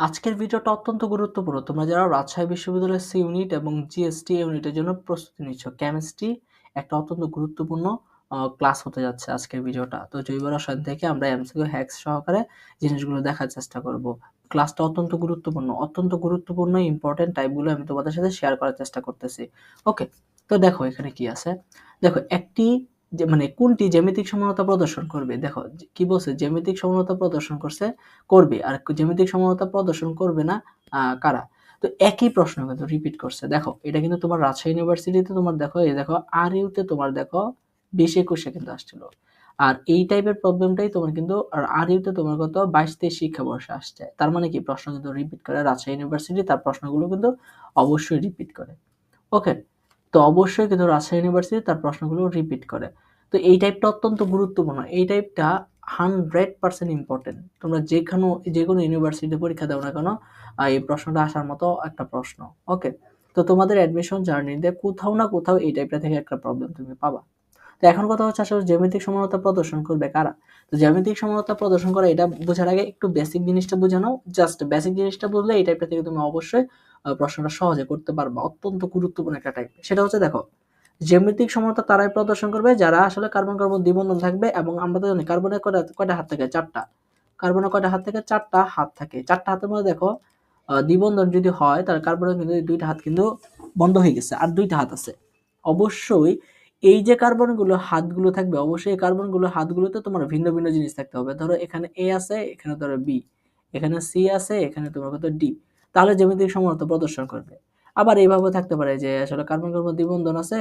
আজকের ভিডিওটা অত্যন্ত গুরুত্বপূর্ণ। তোমরা যারা রাজশাহী বিশ্ববিদ্যালয়ের সি ইউনিট এবং জিএসটি ইউনিটের জন্য প্রস্তুতি নিচ্ছ, কেমিস্ট্রি একটা অত্যন্ত গুরুত্বপূর্ণ ক্লাস হতে যাচ্ছে আজকের ভিডিওটা। তো জৈব রসায়ন থেকে আমরা এমসিকিউ হ্যাক্স সহকারে জিনিসগুলো দেখার চেষ্টা করব। ক্লাসটা অত্যন্ত গুরুত্বপূর্ণ অত্যন্ত গুরুত্বপূর্ণ ইম্পর্টেন্ট টাইপগুলো আমি তোমাদের সাথে শেয়ার করার চেষ্টা করতেছি। ওকে তো দেখো এখানে কি আছে। দেখো একটি যে মানে কোনটি জ্যামিতিক সমানতা প্রদর্শন করবে? দেখো কি বলছে? জ্যামিতিক সমানতা প্রদর্শন করছে, করবে। আর জ্যামিতিক সমানতা প্রদর্শন করবে না কারা? তো একই প্রশ্ন কিন্তু রিপিট করছে। দেখো, এটা কিন্তু তোমার রাজশাহী ইউনিভার্সিটিতে তোমার দেখো, এই দেখো আর ইউতে তোমার দেখো, বিশ একুশে কিন্তু আসছিল। আর এই টাইপের প্রবলেমটাই তোমার কিন্তু, আর ইউতে তোমার কত বাইশ তেইশ শিক্ষাবর্ষে আসছে। তার মানে কি? প্রশ্ন কিন্তু রিপিট করে। রাজশাহী ইউনিভার্সিটি তার প্রশ্নগুলো কিন্তু অবশ্যই রিপিট করে। ওকে তো অবশ্যই কিন্তু রাজশাহী ইউনিভার্সিটি তার প্রশ্নগুলো রিপিট করে। তো এই টাইপটা অত্যন্ত গুরুত্বপূর্ণ। এই টাইপটা হান্ড্রেড পার্সেন্ট ইম্পর্টেন্ট তোমরা যেখানে যে কোনো ইউনিভার্সিটিতে পরীক্ষা দাও না কেন এই প্রশ্নটা আসার মতো একটা প্রশ্ন। ওকে তো তোমাদের অ্যাডমিশন জার্নিতে কোথাও না কোথাও এই টাইপটা থেকে একটা প্রবলেম তুমি পাবা। তো এখন কথা হচ্ছে আসলে জ্যামিতিক সমানতা প্রদর্শন করবে কারা? তো জ্যামিতিক সমানতা প্রদর্শন করা এটা বোঝার আগে একটু বেসিক জিনিসটা বুঝে নাও। জাস্ট বেসিক জিনিসটা বুঝলে এই টাইপটা থেকে তুমি অবশ্যই প্রশ্নটা সহজে করতে পারবা অত্যন্ত গুরুত্বপূর্ণ একটা টাইপ সেটা হচ্ছে দেখো, জ্যামিতিক সমতা তারাই প্রদর্শন করবে যারা আসলে কার্বন কার্বন দ্বিবন্ধন থাকবে এবং আমরা তো জানি কার্বনের কয়টা হাত থাকে? চারটা। কার্বনের কয়টা হাত থেকে? চারটা হাত থাকে। চারটা হাতের মধ্যে দেখো দ্বিবন্ধন যদি হয় তাহলে কার্বনের কিন্তু দুইটা হাত কিন্তু বন্ধ হয়ে গেছে, আর দুইটা হাত আছে। অবশ্যই এই যে কার্বনগুলো হাতগুলো থাকবে, অবশ্যই এই কার্বনগুলো হাতগুলোতে তোমার ভিন্ন ভিন্ন জিনিস থাকতে হবে। ধরো এখানে এ আছে, এখানে ধরো বি এখানে সি আছে, এখানে তোমার কত ডি তাহলে জ্যামিতিক সমতা প্রদর্শন করবে। আবার এইভাবে থাকতে পারে যে, আসলে কার্বন কার্বন দ্বিবন্ধন আছে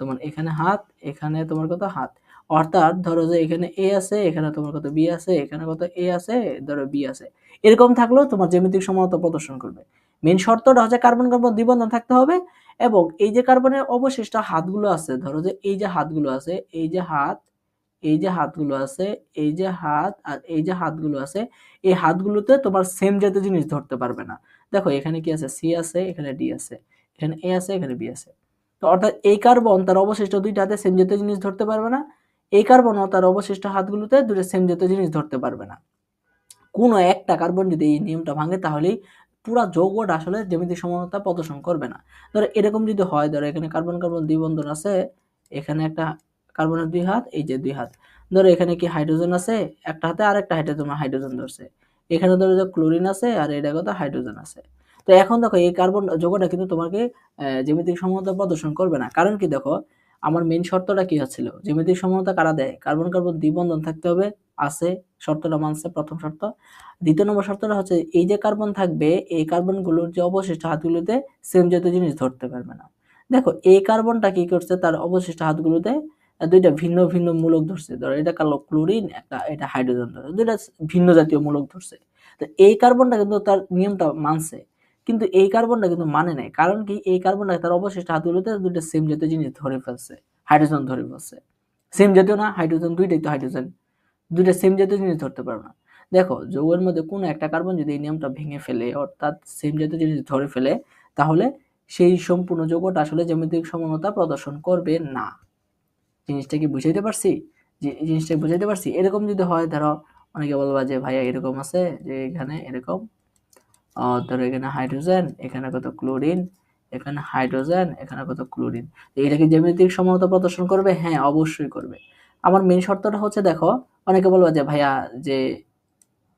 তোমার এখানে হাত, এখানে তোমার কত হাত। অর্থাৎ ধরো যে এখানে এ আছে, এখানে তোমার কত বি আছে, এখানে কত এ আছে, ধরো বি আছে। এরকম থাকলেও তোমার জ্যামিতিক সমানতা প্রদর্শন করবে। মেন শর্তটা হচ্ছে কার্বন কার্বন দ্বিবন্ধন থাকতে হবে এবং এই যে কার্বনের অবশিষ্ট হাতগুলো আছে, ধরো যে এই যে হাতগুলো আছে, এই যে হাত এই যে হাতগুলো আছে, এই যে হাত আর এই যে হাতগুলো আছে, এই হাতগুলোতে তোমার সেম জাতীয় জিনিস ধরতে পারবে না। দেখো, এখানে কি আছে? সি আছে, এখানে ডি আছে, এখানে এ আছে, এখানে বি আছে। তো অর্থাৎ এই কার্বন তার অবশিষ্ট দুইটা হাতে সেম জাতীয় জিনিস ধরতে পারবে না। এই কার্বনও তার অবশিষ্ট হাতগুলোতে দুটো সেম জাতীয় জিনিস ধরতে পারবে না। কোনো একটা কার্বন যদি এই নিয়মটা ভাঙে, তাহলেই পুরা যৌগটা আসলে জ্যামিতিক সমানতা প্রদর্শন করবে না। ধরো, এরকম যদি হয়, ধরো, এখানে কার্বন কার্বন দ্বিবন্ধন আছে, এখানে একটা কার্বনের দুই হাত, এই যে দুই হাত। ধরো এখানে কি হাইড্রোজেন আছে? একটা হাতে আর একটা হাইড্রোজেন হাইড্রোজেন ধরছে। এখানে ধরো যে ক্লোরিন আছে আর এটা কত? হাইড্রোজেন আছে। তো এখন দেখো এই কার্বন যৌগটা কিন্তু তোমাকে জ্যামিতিক সমতা প্রদর্শন করবে না। কারণ কি দেখো, আমার মেন শর্তটা কি হচ্ছিল? জ্যামিতিক সমতা কারা দেয়? কার্বন কার্বন দ্বিবন্ধন থাকতে হবে, আছে, শর্তটা মানছে, প্রথম শর্ত। দ্বিতীয় নম্বর শর্তটা হচ্ছে, এই যে কার্বন থাকবে, এই কার্বনগুলোর যে অবশিষ্ট হাতগুলোতে সেম জাতীয় জিনিস ধরতে পারবে না। দেখো, এই কার্বনটা কি করছে? তার অবশিষ্ট হাতগুলোতে দুইটা ভিন্ন ভিন্ন মূলক ধরছে। ধরো এটা কালো ক্লোরিন, একটা এটা হাইড্রোজেন ধরছে দুইটা ভিন্ন জাতীয় মূলক ধরছে। তো এই কার্বনটা কিন্তু তার নিয়মটা মানছে, কিন্তু এই কার্বনটা কিন্তু মানে নাই। কারণ কি? এই কার্বনটা তার অবশিষ্ট হাতগুলোতে দুইটা সেম জাতীয় জিনিস ধরে ফেলছে, হাইড্রোজেন ধরে ফেলছে। সেম জাতীয় না, হাইড্রোজেন দুইটাই তো হাইড্রোজেন। দুইটা সেম জাতীয় জিনিস ধরতে পারবে না। দেখো, যৌগের মধ্যে কোনো একটা কার্বন যদি এই নিয়মটা ভেঙে ফেলে, অর্থাৎ সেম জাতীয় জিনিস ধরে ফেলে, তাহলে সেই সম্পূর্ণ যৌগটা আসলে জ্যামিতিক সমানতা প্রদর্শন করবে না। জিনিসটা কি বুঝাইতে পারছি? যে জিনিসটা বুঝাইতে পারছি? এরকম যদি হয়, ধরো, অনেকে বলবা যে, ভাইয়া, এরকম আছে যে, এখানে এরকম। ধরো, এখানে হাইড্রোজেন, এখানে কত ক্লোরিন, এখানে হাইড্রোজেন, এখানে কত ক্লোরিন। এটা কি জ্যামিতিক সমানতা প্রদর্শন করবে? হ্যাঁ অবশ্যই করবে। আমার মেন শর্তটা হচ্ছে, দেখো, অনেকে বলব যে, ভাইয়া, যে,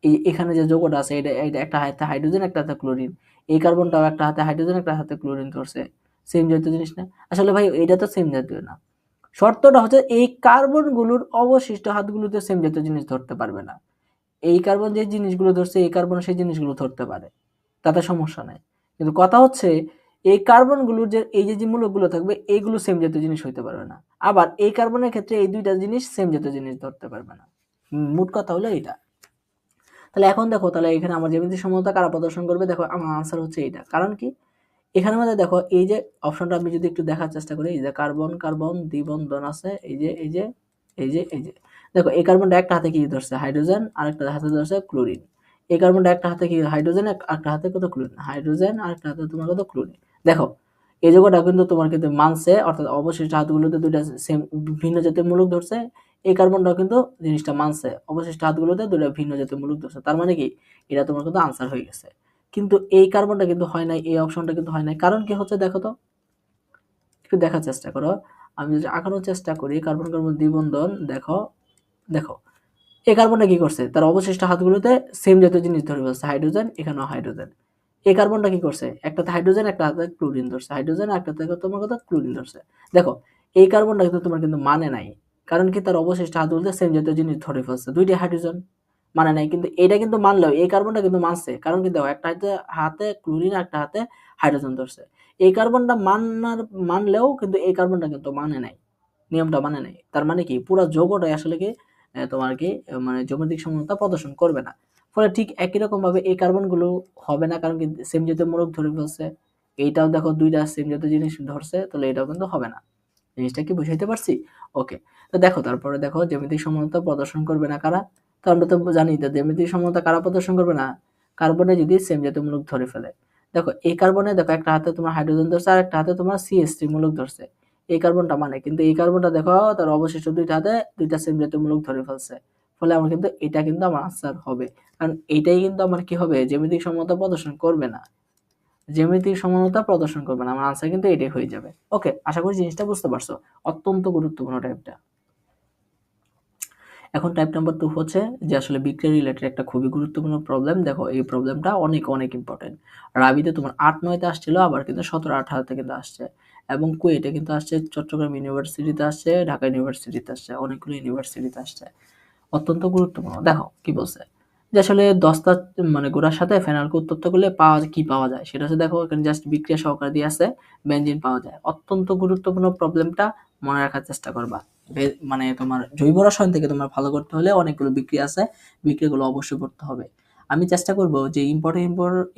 এই, এখানে যে যৌগটা আছে, এটা এটা একটা হাতে হাইড্রোজেন, একটা হাতে ক্লোরিন। এই কার্বনটাও একটা হাতে হাইড্রোজেন, একটা হাতে ক্লোরিন ধরছে। সেম জাতীয় জিনিস না? আসলে ভাই, এটা তো সেম জাতীয় না। শর্তটা হচ্ছে এই কার্বনগুলোর অবশিষ্ট হাতগুলোতে সেম জাতীয় জিনিস ধরতে পারবে না। এই কার্বন যে জিনিসগুলো ধরছে, এই কার্বন সেই জিনিসগুলো ধরতে পারে। তাতে সমস্যা নাই। কিন্তু কথা হচ্ছে, এই কার্বনগুলোর যে, এই যে মূলকগুলো থাকবে, এইগুলো সেম জাতীয় জিনিস হইতে পারবে না। আবার এই কার্বনের ক্ষেত্রে এই দুইটা জিনিস সেম জাতীয় জিনিস ধরতে পারবে না। মোট কথা হলো এটা তাহলে এখন দেখো, তাহলে এখানে আমার জ্যামিতি সমতা, কারা প্রদর্শন করবে, দেখো আমার আনসার হচ্ছে এইটা। কারণ কি? এখানে মধ্যে দেখো, এই যে অপশনটা আমি যদি একটু দেখার চেষ্টা করি, এই যে কার্বন কার্বন, দ্বিবন্ধন আছে, এই যে এই যে এই যে এই যে। দেখো, এই কার্বনটা একটা হাতে কি ধরছে? হাইড্রোজেন আর একটা হাতে ধরছে ক্লোরিন। এই কার্বনটা একটা হাতে কি, হাইড্রোজেন একটা হাতে কত ক্লোরিন? হাইড্রোজেন আর একটা হাতে তোমার কত ক্লোরিন? দেখো, এই যোগটা কিন্তু তোমার কিন্তু মানছে, অর্থাৎ অবশিষ্ট হাতগুলোতে দুইটা সেম ভিন্ন জাতীয় মূলক ধরছে। এই কার্বনটাও কিন্তু জিনিসটা মানছে অবশিষ্ট হাতগুলোতে দুইটা ভিন্ন জাতীয় মূলক ধরছে। তার মানে কি? এটা তোমার কিন্তু আনসার হয়ে গেছে। কিন্তু এই কার্বনটা কিন্তু হয় নাই, এই অপশনটা কিন্তু হয় নাই। কারণ কি হচ্ছে দেখো তো? একটু দেখার চেষ্টা করো। আমি যদি আঁকানোর চেষ্টা করি, কার্বন কার্বন দ্বিবন্ধন, দেখো দেখো এই কার্বনটা কি করছে? তার অবশিষ্ট হাতগুলোতে সেম জাতীয় জিনিস ধরে ফেলছে হাইড্রোজেন এখানেও হাইড্রোজেন এই কার্বনটা কি করছে? একটাতে হাইড্রোজেন একটা হাতে ক্লোরিন ধরছে। হাইড্রোজেন একটাতে তোমার কথা ক্লোরিন ধরছে। দেখো, এই কার্বনটা কিন্তু তোমার কিন্তু মানে নাই। কারণ কি? তার অবশিষ্ট হাতগুলোতে সেম জাতীয় জিনিস ধরে ফেলছে। দুইটি হাইড্রোজেন মানে নাই। কিন্তু এটা কিন্তু মানলেও, এই কার্বনটা কিন্তু মানছে। কারণ কি দেখো, একটা হাতে হাতে ক্লোরিন একটা হাতে হাইড্রোজেন ধরছে। এই কার্বনটা মানার, মানলেও কিন্তু এই কার্বনটা কিন্তু মানে নাই। নিয়মটা মানে নাই। তার মানে কি, পুরো যৌগটাই আসলে কি তোমার কি মানে জ্যামিতিক সমানতা প্রদর্শন করবে না। ফলে ঠিক একই রকম ভাবে এই কার্বনগুলো হবে না। কারণ কি সেম জাতীয় মূলক ধরে ফেলছে। এইটাও দেখো দুইটা সেম জাতীয় জিনিস ধরছে, তাহলে এটাও কিন্তু হবে না। জিনিসটা কি বুঝাইতে পারছি? ওকে তো দেখো, তারপরে দেখো জ্যামিতিক সমানতা প্রদর্শন করবে না কারা? আমরা তো জানি তো জ্যামিতিক সমানতা কারা প্রদর্শন করবে না? কার্বনে যদি সেম জাতীয় মূলক ধরে ফেলে। দেখো, এই কার্বনে দেখো, একটা হাতে তোমার হাইড্রোজেন ধরছে আর একটা হাতে তোমার সিএসটি মূলক ধরছে। এই কার্বনটা মানে কিন্তু এই কার্বনটা দেখো, তার অবশিষ্ট দুইটা হাতে দুইটা সেম জাতীয় মূলক ধরে ফেলছে। ফলে আমার কিন্তু এটা কিন্তু আমার আনসার হবে। কারণ এটাই কিন্তু আমার কি হবে? জ্যামিতিক সমতা প্রদর্শন করবে না। জ্যামিতিক সমানতা প্রদর্শন করবে না। আমার আনসার কিন্তু এটাই হয়ে যাবে। ওকে আশা করি জিনিসটা বুঝতে পারছ। অত্যন্ত গুরুত্বপূর্ণ টাইপটা এখন টাইপ নাম্বার টু হচ্ছে যে আসলে বিক্রিয়া রিলেটেড একটা খুবই গুরুত্বপূর্ণ প্রবলেম দেখো, এই প্রবলেমটা অনেক অনেক ইম্পর্টেন্ট রাবিতে তোমার আট নয়তে আসছিল, আবার কিন্তু সতেরো আঠারোতে কিন্তু আসছে। এবং কুয়েটে কিন্তু আসছে, চট্টগ্রাম ইউনিভার্সিটিতে আসছে, ঢাকা ইউনিভার্সিটিতে আসছে, অনেকগুলো ইউনিভার্সিটিতে আসছে। অত্যন্ত গুরুত্বপূর্ণ। দেখো, কি বলছে? যে আসলে দশটা মানে গোড়ার সাথে ফেনালকে উত্তপ্ত করলে পাওয়া, কি পাওয়া যায়? সেটা হচ্ছে দেখো, এখানে জাস্ট বিক্রিয়া সহকারে দিয়ে আছে বেঞ্জিন পাওয়া যায়। অত্যন্ত গুরুত্বপূর্ণ প্রবলেমটা মনে রাখার চেষ্টা করবা। মানে তোমার জৈব রসায়ন থেকে তোমার ভালো করতে হলে অনেকগুলো বিক্রিয়া আছে বিক্রিয়াগুলো অবশ্যই করতে হবে। আমি চেষ্টা করব যে ইম্পর্টেন্ট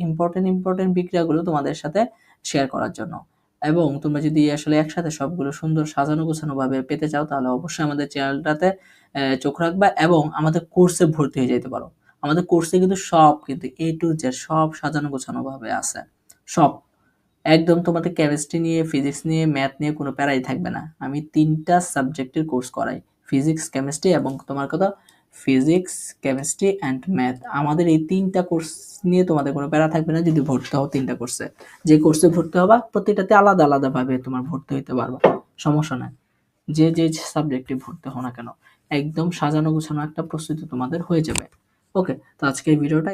ইম্পর্টেন্ট ইম্পর্টেন্ট বিক্রিয়াগুলো তোমাদের সাথে শেয়ার করার জন্য। এবং তোমরা যদি আসলে একসাথে সবগুলো সুন্দর সাজানো গোছানো ভাবে পেতে চাও, তাহলে অবশ্যই আমাদের চ্যানেলটাতে চোখ রাখবা এবং আমাদের কোর্সে ভর্তি হয়ে যেতে পারো। আমাদের কোর্সে কিন্তু সব কিন্তু এ টু জেড সব সাজানো গোছানো ভাবে আছে। সব। একদম তোমাদের কেমিস্ট্রি নিয়ে ফিজিক্স নিয়ে ম্যাথ নিয়ে কোনো প্যারাই থাকবে না। আমি তিনটা সাবজেক্টের কোর্স করাই ফিজিক্স কেমিস্ট্রি এবং তোমার কথা ফিজিক্স কেমিস্ট্রি অ্যান্ড ম্যাথ আমাদের এই তিনটা কোর্স নিয়ে তোমাদের কোনো প্যারা থাকবে না যদি ভর্তি হও তিনটা কোর্সে যে কোর্সে ভর্তি হবা প্রতিটাতে আলাদা আলাদাভাবে তোমার ভর্তি হইতে পারবা। সমস্যা নাই। যে যে সাবজেক্টে ভর্তি হও না কেন, একদম সাজানো গোছানো একটা প্রস্তুতি তোমাদের হয়ে যাবে। ওকে তো আজকে এই ভিডিওটা